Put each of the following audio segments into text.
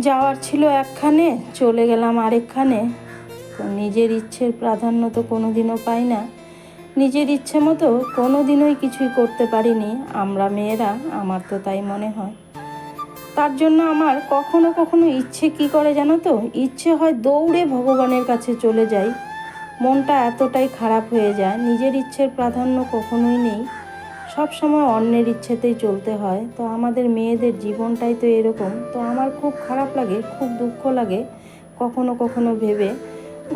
যাওয়ার ছিল একখানে, চলে গেলাম আরেকখানে। তো নিজের ইচ্ছের প্রাধান্য তো কোনোদিনও পাই না। নিজের ইচ্ছে মতো কোনো দিনই কিছুই করতে পারিনি। আমরা মেয়েরা, আমার তো তাই মনে হয়। তার জন্য আমার কখনো কখনো ইচ্ছে কি করে জানো তো? ইচ্ছে হয় দৌড়ে ভগবানের কাছে চলে যাই। মনটা এতটাই খারাপ হয়ে যায়। নিজের ইচ্ছের প্রাধান্য কখনোই নেই। সব সময় অন্যের ইচ্ছেতেই চলতে হয়। তো আমাদের মেয়েদের জীবনটাই তো এরকম। তো আমার খুব খারাপ লাগে, খুব দুঃখ লাগে কখনো কখনো ভেবে।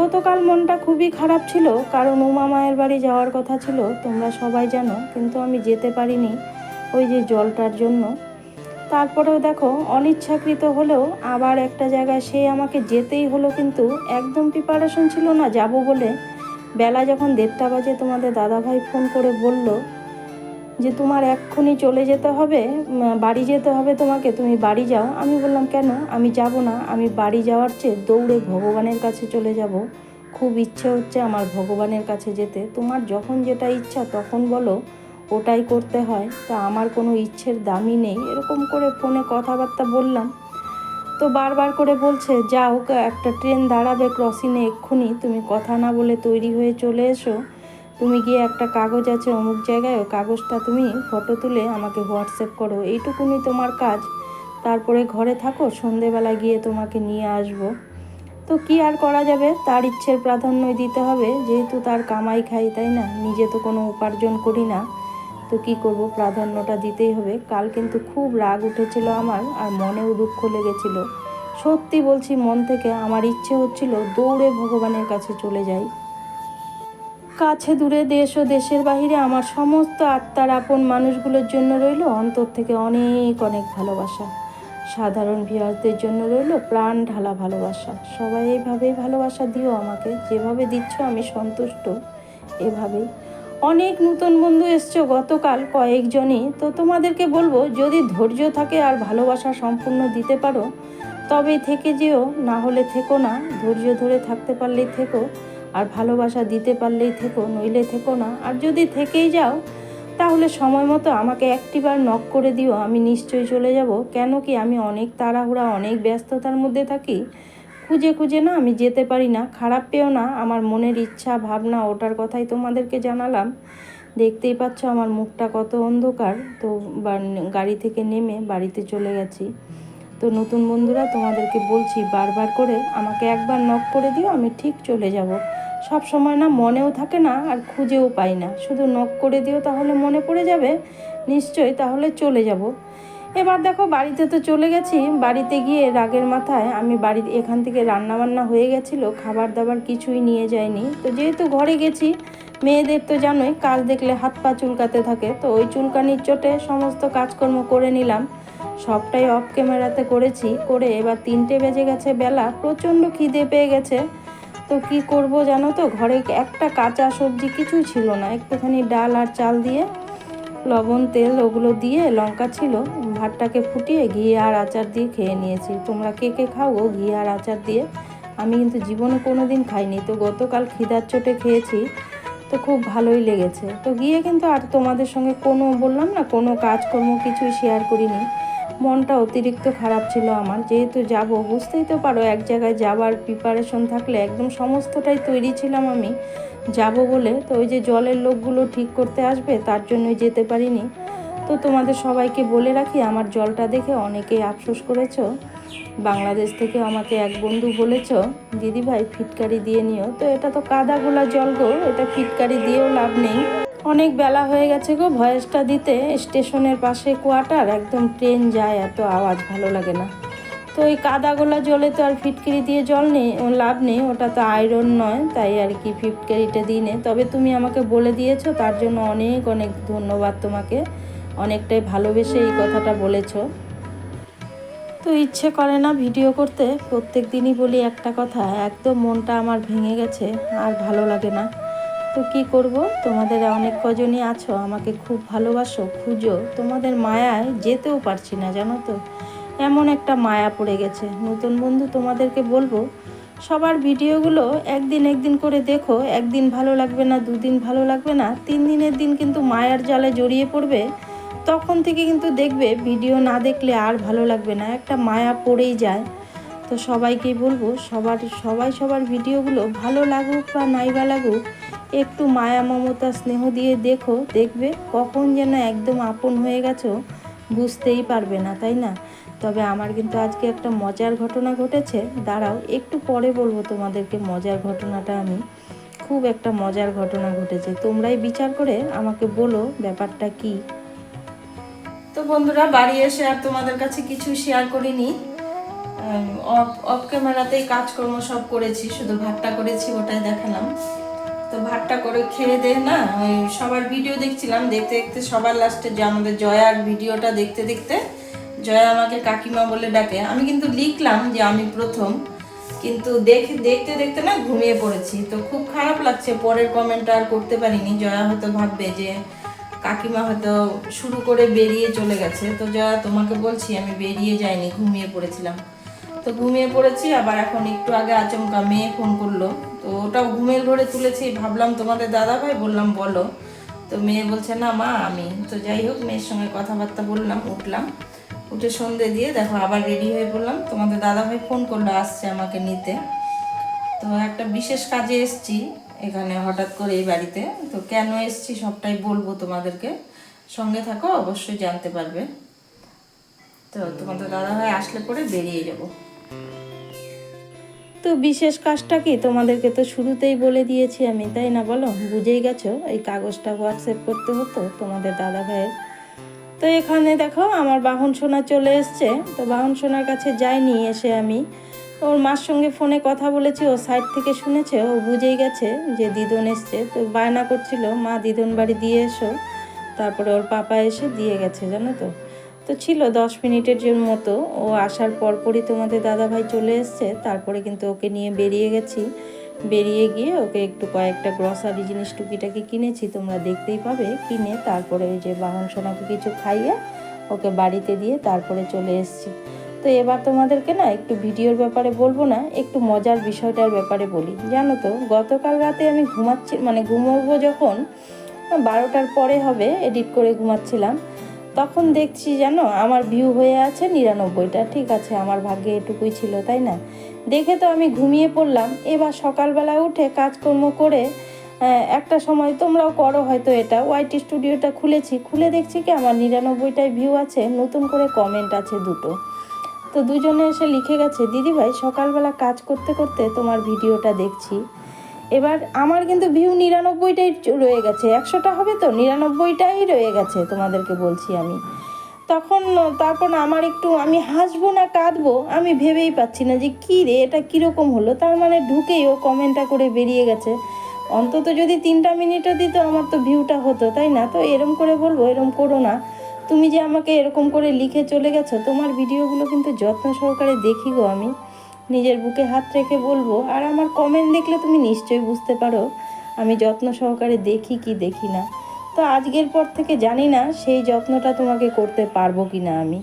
গতকাল মনটা খুবই খারাপ ছিল, কারণ উমা মায়ের বাড়ি যাওয়ার কথা ছিল, তোমরা সবাই জানো, কিন্তু আমি যেতে পারিনি ওই যে জলটার জন্য। তারপরেও দেখো, অনিচ্ছাকৃত হলেও আবার একটা জায়গায় সে আমাকে যেতেই হলো কিন্তু একদম প্রিপারেশন ছিল না, যাব বলে। বেলা যখন দেড়টা বাজে তোমাদের দাদাভাই ফোন করে বলল যে তোমার এক্ষুনি চলে যেতে হবে বাড়ি যেতে হবে তোমাকে, তুমি বাড়ি যাও। আমি বললাম, কেন? আমি যাব না। আমি বাড়ি যাওয়ার চেয়ে দৌড়ে ভগবানের কাছে চলে যাব। খুব ইচ্ছে হচ্ছে আমার ভগবানের কাছে যেতে। তোমার যখন যেটা ইচ্ছা তখন বলো, ওটাই করতে হয়। তা আমার কোনো ইচ্ছের দামই নেই। এরকম করে ফোনে কথাবার্তা বললাম। তো বারবার করে বলছে, যাও, একটা ট্রেন দাঁড়াবে ক্রসিংয়ে এক্ষুনি। তুমি কথা না বলে তৈরি হয়ে চলে এসো। তুমি গিয়ে একটা কাগজ আছে অমুক জায়গায় ওই কাগজটা তুমি ফটো তুলে আমাকে হোয়াটসঅ্যাপ করো। এইটুকুনি তোমার কাজ। তারপরে ঘরে থাকো সন্ধেবেলা গিয়ে তোমাকে নিয়ে আসব। তো কি আর করা যাবে? তার ইচ্ছের প্রাধান্যই দিতে হবে, যেহেতু তার কামাই খাই, তাই না? নিজে তো কোনো উপার্জন করি না। তো কি করব? প্রাধান্যটা দিতেই হবে। কাল কিন্তু খুব রাগ উঠেছিল আমার, আর মনেও দুঃখ লেগেছিল। সত্যি বলছি, মন থেকে আমার ইচ্ছে হচ্ছিল দৌড়ে ভগবানের কাছে চলে যাই। কাছে দূরে দেশ ও দেশের বাহিরে আমার সমস্ত আত্মার আপন মানুষগুলোর জন্য রইল অন্তর থেকে অনেক অনেক ভালোবাসা। সাধারণ ভিউয়ারদের জন্য রইল প্রাণ ঢালা ভালোবাসা। সবাই এইভাবেই ভালোবাসা দিও আমাকে। যেভাবে দিচ্ছ আমি সন্তুষ্ট। এভাবেই। অনেক নতুন বন্ধু এসছো গতকাল কয়েকজনই। তো তোমাদেরকে বলব, যদি ধৈর্য থাকে আর ভালোবাসা সম্পূর্ণ দিতে পারো তবেই থেকে যেও, না হলে থেকো না। ধৈর্য ধরে থাকতে পারলেই থেকো। আর ভালোবাসা দিতে পারলেই থেকো, নইলে থেকো না। আর যদি থেকেই যাও, তাহলে সময় মতো আমাকে একটিবার নক করে দিও, আমি নিশ্চয়ই চলে যাব। কেন কি আমি অনেক তাড়াহুড়া, অনেক ব্যস্ততার মধ্যে থাকি। খুঁজে খুঁজে না আমি যেতে পারি না। খারাপ পেও না, আমার মনের ইচ্ছা, ভাবনা, ওটার কথাই তোমাদেরকে জানালাম। দেখতেই পাচ্ছ আমার মুখটা কত অন্ধকার। তো গাড়ি থেকে নেমে বাড়িতে চলে গেছি। তো নতুন বন্ধুরা, তোমাদেরকে বলছি বারবার করে আমাকে একবার নক করে দিও, আমি ঠিক চলে যাব। সব সময় না মনেও থাকে না আর খুঁজেও পাই না। শুধু নখ করে দিও তাহলে মনে পড়ে যাবে, নিশ্চয়ই তাহলে চলে যাব। এবার দেখো বাড়িতে তো চলে গেছি, বাড়িতে গিয়ে রাগের মাথায় আমি বাড়ি এখান থেকে রান্না বান্না হয়ে গেছিল, খাবার দাবার কিছুই নিয়ে যায়নি তো যেহেতু ঘরে গেছি, মেয়েদের তো জানোই কাজ দেখলে হাত পা চুলকাতে থাকে, তো ওই চুলকানির চোটে সমস্ত কাজকর্ম করে নিলাম। সবটাই অফ ক্যামেরাতে করেছি, করে এবার তিনটে বেজে গেছে বেলা, প্রচণ্ড খিদে পেয়ে গেছে। তো কি করব জানো তো? ঘরে একটা কাঁচা সবজি কিছুই ছিল না। একটুখানি ডাল আর চাল দিয়ে, লবণ, তেল ওগুলো দিয়ে লঙ্কা ছিল। ভাতটাকে ফুটিয়ে ঘি আর আচার দিয়ে খেয়ে নিয়েছি। তোমরা কে কে খাও ঘি আর আচার দিয়ে? আমি কিন্তু জীবনে কোনো দিন খাইনি। তো গতকাল খিদার চোটে খেয়েছি, তো খুব ভালোই লেগেছে। তো গিয়ে কিন্তু আর তোমাদের সঙ্গে কোনো, বললাম না, কোনো কাজকর্ম কিছুই শেয়ার করিনি। মনটা অতিরিক্ত খারাপ ছিল আমার। যেহেতু যাব, বুঝতেই তো পারো এক জায়গায় যাবার প্রিপারেশন থাকলে একদম সমস্তটাই তৈরি ছিলাম আমি। যাব বলে তো ওই যে জলের লোকগুলো ঠিক করতে আসবে, তার জন্যই যেতে পারিনি। তো তোমাদের সবাইকে বলে রাখি, আমার জলটা দেখে অনেকেই আফসোস করেছ। বাংলাদেশ থেকে আমাকে এক বন্ধু বলেছ, দিদি ভাই, ফিটকারি দিয়ে নিও। তো এটা তো কাদা গোলা জল গো, এটা ফিটকারি দিয়েও লাভ নেই। অনেক বেলা হয়ে গেছে গো, ভয়েসটা দিতে স্টেশনের পাশে কোয়ার্টার, একদম ট্রেন যায়, এত আওয়াজ, ভালো লাগে না। তো ওই কাদাগোলা জলে তো আর ফিটকিরি দিয়ে জল নেই লাভ নেই, ওটা তো আয়রন নয়, তাই আর কি ফিটকিরিটা দিই নে। তবে তুমি আমাকে বলে দিয়েছ, তার জন্য অনেক অনেক ধন্যবাদ তোমাকে। অনেকটাই ভালোবেসে এই কথাটা বলেছ। তো ইচ্ছে করে না ভিডিও করতে, প্রত্যেক দিনই বলি একটা কথা, একদম মনটা আমার ভেঙে গেছে, আর ভালো লাগে না। তো কি করব? তোমাদের অনেক কজনই আছো, আমাকে খুব ভালোবাসো, খুঁজো। তোমাদের মায়ায় যেতেও পারছি না, জানো তো? এমন একটা মায়া পড়ে গেছে। নতুন বন্ধু তোমাদেরকে বলব, সবার ভিডিওগুলো একদিন একদিন করে দেখো। একদিন ভালো লাগবে না, দুদিন ভালো লাগবে না। তিন দিনের দিন কিন্তু মায়ার জালে জড়িয়ে পড়বে। তখন থেকে কিন্তু দেখবে, ভিডিও না দেখলে আর ভালো লাগবে না। একটা মায়া পড়েই যায়। তো সবাইকেই বলব, সবার, সবাই সবার ভিডিওগুলো ভালো লাগুক বা নাই বা লাগুক একটু মায়া মমতা স্নেহ দিয়ে দেখো, দেখবে কখন যেন একদম আপন হয়ে গেছো, বুঝতেই পারবে না, তাই না? তবে আমার কিন্তু আজকে একটা মজার ঘটনা ঘটেছে। দাঁড়াও, একটু পরে বলব তোমাদেরকে মজার ঘটনাটা আমি। খুব একটা মজার ঘটনা ঘটেছে। তোমরাই বিচার করে আমাকে বলো ব্যাপারটা কি। তো বন্ধুরা, বাড়ি এসে আর তোমাদের কাছে কিছু শেয়ার করিনি। অফ অফ ক্যামেরাতেই কাজকর্ম সব করেছি, শুধু ভাতটা করেছি, ওটাই দেখালাম। তো ভাতটা করে খেয়ে দে, না? সবার ভিডিও দেখছিলাম, দেখতে দেখতে সবার লাস্টে যে আমাদের জয়ার ভিডিওটা দেখতে দেখতে জয়া আমাকে কাকিমা বলে ডাকে। আমি কিন্তু লিখলাম যে আমি প্রথম, কিন্তু দেখে, দেখতে দেখতে না ঘুমিয়ে পড়েছি। তো খুব খারাপ লাগছে, পরের কমেন্ট আর করতে পারিনি। জয়া হয়তো ভাববে যে কাকিমা হয়তো শুরু করে বেরিয়ে চলে গেছে। তো জয়া, তোমাকে বলছি, আমি বেরিয়ে যাইনি, ঘুমিয়ে পড়েছিলাম। তো ঘুমিয়ে পড়েছি, আবার এখন একটু আগে আচমকা মেয়ে ফোন করল। তো ওটাও ঘুমের ঘরে তুলেছি, ভাবলাম তোমাদের দাদা ভাই বললাম, বলো। তো মেয়ে বলছে, না, মা, আমি। তো যাই হোক, মেয়ের সঙ্গে কথাবার্তা বললাম, উঠলাম। উঠে সন্ধে দিয়ে দেখো, আবার রেডি হয়ে পড়লাম তোমাদের দাদা ভাই ফোন করল, আসছে আমাকে নিতে। তো একটা বিশেষ কাজে এসছি এখানে হঠাৎ করে এই বাড়িতে। তো কেন এসছি সবটাই বলব তোমাদেরকে। সঙ্গে থাকো, অবশ্যই জানতে পারবে। তো তোমাদের দাদা ভাই আসলে পরে বেরিয়ে যাব। তো বিশেষ কাজটা কি? তোমাদেরকে তো শুরুতেই বলে দিয়েছি আমি, তাই না বলো? বুঝেই গেছো, এই কাগজটা হোয়াটসঅ্যাপ করতে হতো তোমাদের দাদা ভাইয়ের। তো এখানে দেখো, আমার বাহন সোনা চলে এসছে। তো বাহন সোনার কাছে যাইনি এসে আমি। ওর মার সঙ্গে ফোনে কথা বলেছি, ও সাইড থেকে শুনেছে, ও বুঝেই গেছে যে দিদন এসছে। তো বায়না করছিল, মা, দিদন বাড়ি দিয়ে এসো। তারপরে ওর পাপা এসে দিয়ে গেছে, জানো তো? তো ছিল দশ মিনিটের জন্য মতো। ও আসার পরপরই তোমাদের দাদা ভাই চলে এসছে। তারপরে কিন্তু ওকে নিয়ে বেরিয়ে গেছি। বেরিয়ে গিয়ে ওকে একটু কয়েকটা গ্রসারি জিনিস টুকিটাকি কিনেছি। তোমরা দেখতেই পাবে। কিনে তারপরে ওই যে বাহন সোনাকে কিছু খাইয়ে ওকে বাড়িতে দিয়ে তারপরে চলে এসেছি। তো এবার তোমাদেরকে না একটু ভিডিওর ব্যাপারে বলব না, একটু মজার বিষয়টার ব্যাপারে বলি। জানো তো, গতকাল রাতে আমি ঘুমাচ্ছি মানে ঘুমোবো যখন, বারোটার পরে হবে, এডিট করে ঘুমাচ্ছিলাম। তখন দেখছি জানো, আমার ভিউ হয়ে আছে নিরানব্বইটা। ঠিক আছে, আমার ভাগ্যে এটুকুই ছিল, তাই না? দেখে তো আমি ঘুমিয়ে পড়লাম। এবার সকালবেলা উঠে কাজকর্ম করে একটা সময় তোমরাও করো হয়তো এটা। ওয়াইটি স্টুডিওটা খুলেছি। খুলে দেখছি কি আমার নিরানব্বইটায় ভিউ আছে, নতুন করে কমেন্ট আছে দুটো। তো দুজনে এসে লিখে গেছে, দিদিভাই, সকালবেলা কাজ করতে করতে তোমার ভিডিওটা দেখছি। এবার আমার কিন্তু ভিউ নিরানব্বইটাই রয়ে গেছে। একশোটা হবে তো? নিরানব্বইটাই রয়ে গেছে তোমাদেরকে বলছি আমি। তখন তারপর আমার একটু, আমি হাসবো না, কাঁদবো, আমি ভেবেই পাচ্ছি না যে কী রে, এটা কীরকম হলো? তার মানে ঢুকেই ও কমেন্টটা করে বেরিয়ে গেছে। অন্তত যদি তিনটা মিনিটও দিত, আমার তো ভিউটা হতো, তাই না? তো এরম করে বলব, এরম করো না। তুমি যে আমাকে এরকম করে লিখে চলে গেছো, তোমার ভিডিওগুলো কিন্তু যত্ন সহকারে দেখি গো আমি। নিজের বুকে হাত রেখে বলব, আর আমার কমেন্ট দেখলে তুমি নিশ্চয়ই বুঝতে পারো, আমি যত্ন সহকারে দেখি কি দেখি না। তো আজকের পর থেকে জানি না সেই যত্নটা তোমাকে করতে পারব কি না আমি।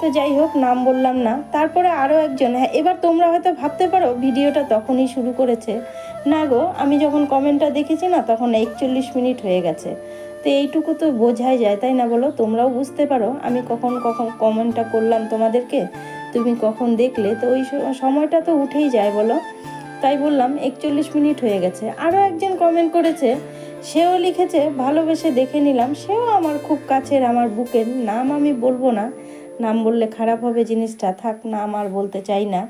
তো যাই হোক, নাম বললাম না। তারপরে আরও একজন হ্যাঁ এবার তোমরা হয়তো ভাবতে পারো, ভিডিওটা তখনই শুরু করেছে। না গো, আমি যখন কমেন্টটা দেখেছি না, তখন একচল্লিশ মিনিট হয়ে গেছে। তো এইটুকু তো বোঝাই যায়, তাই না বলো? তোমরাও বুঝতে পারো, আমি কখন কখন কমেন্টটা করলাম তোমাদেরকে। তুমি কখন দেখলে? তো ওই সময়টা তো উঠেই যায় বলো। তাই বললাম, একচল্লিশ মিনিট হয়ে গেছে। আরও একজন কমেন্ট করেছে, সেও লিখেছে, ভালোবেসে দেখে নিলাম, সেও আমার খুব কাছের, আমার বুকের। নাম আমি বলব না। নাম বললে খারাপ হবে জিনিসটা, থাক, নাম আর বলতে চাই না।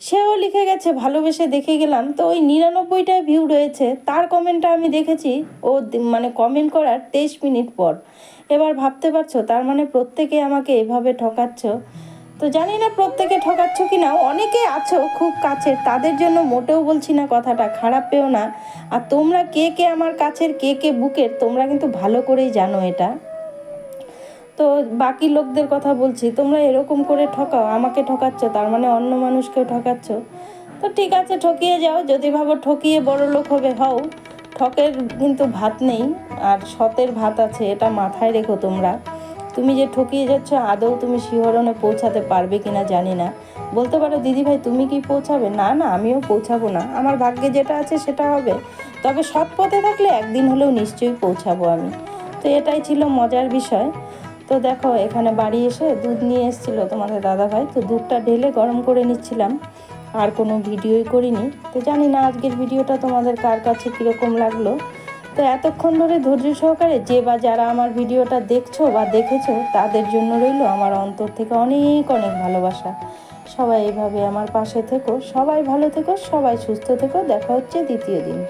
সেও লিখে গেছে, ভালোবেসে দেখে গেলাম। তো ওই নিরানব্বইটায় ভিউ রয়েছে। তার কমেন্টটা আমি দেখেছি, ও মানে কমেন্ট করার তেইশ মিনিট পর। এবার ভাবতে পারছ, তার মানে প্রত্যেকে আমাকে এভাবে ঠকাচ্ছ? তো জানি না প্রত্যেকে ঠকাচ্ছ কি না, অনেকে আছো খুব কাছের, তাদের জন্য মোটেও বলছি না কথাটা, খারাপ পেও না। আর তোমরা কে কে আমার কাছের, কে কে বুকের, তোমরা কিন্তু ভালো করেই জানো এটা। তো বাকি লোকদের কথা বলছি, তোমরা এরকম করে ঠকাও, আমাকে ঠকাচ্ছ, তার মানে অন্য মানুষকেও ঠকাচ্ছ। তো ঠিক আছে, ঠকিয়ে যাও, যদি ভাবো ঠকিয়ে বড় লোক হবে, হও। ঠকের কিন্তু ভাত নেই, আর সতের ভাত আছে, এটা মাথায় রেখো তোমরা। তুমি যে ঠকিয়ে যাচ্ছ, আদৌ তুমি শিহরণে পৌঁছাতে পারবে কিনা জানি না। বলতে পারো দিদি ভাই তুমি কি পৌঁছাবে? না না, আমিও পৌঁছাবো না। আমার ভাগ্যে যেটা আছে সেটা হবে। তবে সৎ পথে থাকলে একদিন হলেও নিশ্চয়ই পৌঁছাবো আমি। তো এটাই ছিল মজার বিষয়। তো দেখো, এখানে বাড়ি এসে দুধ নিয়ে এসেছিল তোমাদের দাদা ভাই তো দুধটা ঢেলে গরম করে নিচ্ছিলাম। আর কোনো ভিডিওই করিনি। তো জানি না আজকের ভিডিওটা তোমাদের কার কাছে কীরকম লাগল। তো এতক্ষণ ধরে ধৈর্য সহকারে যে বা যারা আমার ভিডিওটা দেখছ বা দেখেছ, তাদের জন্য রইল আমার অন্তর থেকে অনেক অনেক ভালোবাসা। সবাই এভাবে আমার পাশে থেকো, সবাই ভালো থেকো, সবাই সুস্থ থেকো। দেখা হচ্ছে দ্বিতীয় দিন।